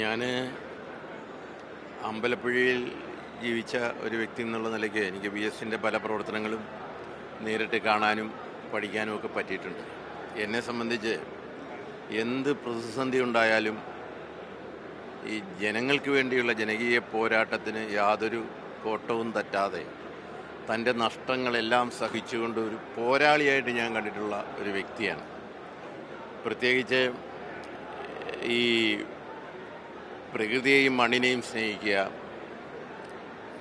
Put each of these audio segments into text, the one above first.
ഞാൻ അമ്പലപ്പുഴയിൽ ജീവിച്ച ഒരു വ്യക്തി എന്നുള്ള നിലയ്ക്ക് എനിക്ക് ബി എസിന്റെ പല പ്രവർത്തനങ്ങളും നേരിട്ട് കാണാനും പഠിക്കാനും ഒക്കെ പറ്റിയിട്ടുണ്ട്. എന്നെ സംബന്ധിച്ച് എന്ത് പ്രതിസന്ധി ഉണ്ടായാലും ഈ ജനങ്ങൾക്ക് വേണ്ടിയുള്ള ജനകീയ പോരാട്ടത്തിന് യാതൊരു കോട്ടവും തറ്റാതെ തന്റെ നഷ്ടങ്ങളെല്ലാം സഹിച്ചുകൊണ്ട് ഒരു പോരാളിയായിട്ട് ഞാൻ കണ്ടിട്ടുള്ള ഒരു വ്യക്തിയാണ്. പ്രത്യേകിച്ച് ഈ പ്രകൃതിയെയും മണ്ണിനെയും സ്നേഹിക്കുക.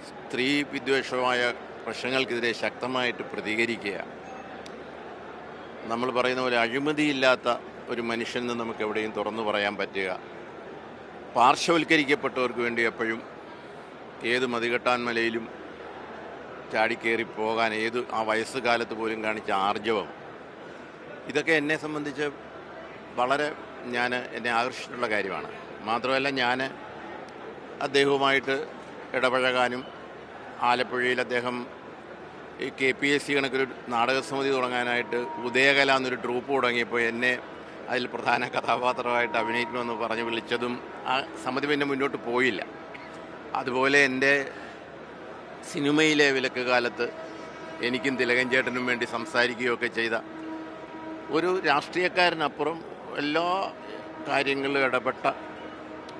സ്ത്രീ വിദ്വേഷമായ പ്രശ്നങ്ങൾക്കെതിരെ ശക്തമായിട്ട് പ്രതികരിക്കുക. നമ്മൾ പറയുന്ന പോലെ അഴിമതിയില്ലാത്ത ഒരു മനുഷ്യനെന്ന് നമുക്ക് എവിടെയും തുറന്നു പറയാൻ പറ്റുക. പാർശ്വവൽക്കരിക്കപ്പെട്ടവർക്ക് വേണ്ടി എപ്പോഴും ഏത് മതികെട്ടാൻ മലയിലും ചാടിക്കേറി പോകാൻ ഏത് ആ വയസ്സുകാലത്ത് പോലും കാണിച്ച ആർജവം. ഇതൊക്കെ എന്നെ സംബന്ധിച്ച് വളരെ ഞാൻ എന്നെ ആകർഷിച്ചിട്ടുള്ള കാര്യമാണ്. മാത്രമല്ല ഞാൻ അദ്ദേഹവുമായിട്ട് ഇടപഴകാനും ആലപ്പുഴയിൽ അദ്ദേഹം ഈ കെ പി എസ് സി കണക്കൊരു നാടകസമിതി തുടങ്ങാനായിട്ട് ഉദയകല എന്നൊരു ട്രൂപ്പ് തുടങ്ങിയപ്പോൾ എന്നെ അതിൽ പ്രധാന കഥാപാത്രമായിട്ട് അഭിനയിക്കണമെന്ന് പറഞ്ഞ് വിളിച്ചതും ആ സമിതി പിന്നെ മുന്നോട്ട് പോയില്ല. അതുപോലെ എന്റെ സിനിമയിലെ വിലക്ക് കാലത്ത് എനിക്കും തിലകൻ ചേട്ടനും വേണ്ടി സംസാരിക്കുകയൊക്കെ ചെയ്ത ഒരു രാഷ്ട്രീയക്കാരനപ്പുറം എല്ലാ കാര്യങ്ങളിലും ഇടപെട്ട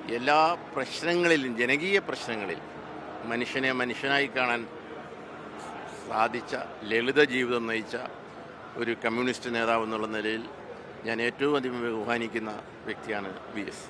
എല്ലാ പ്രശ്നങ്ങളിലും ജനകീയ പ്രശ്നങ്ങളിൽ മനുഷ്യനെ മനുഷ്യനായി കാണാൻ സാധിച്ച ലളിത ജീവിതം നയിച്ച ഒരു കമ്മ്യൂണിസ്റ്റ് നേതാവ് എന്നുള്ള നിലയിൽ ഞാൻ ഏറ്റവും അധികം ബഹുമാനിക്കുന്ന വ്യക്തിയാണ് വി എസ്.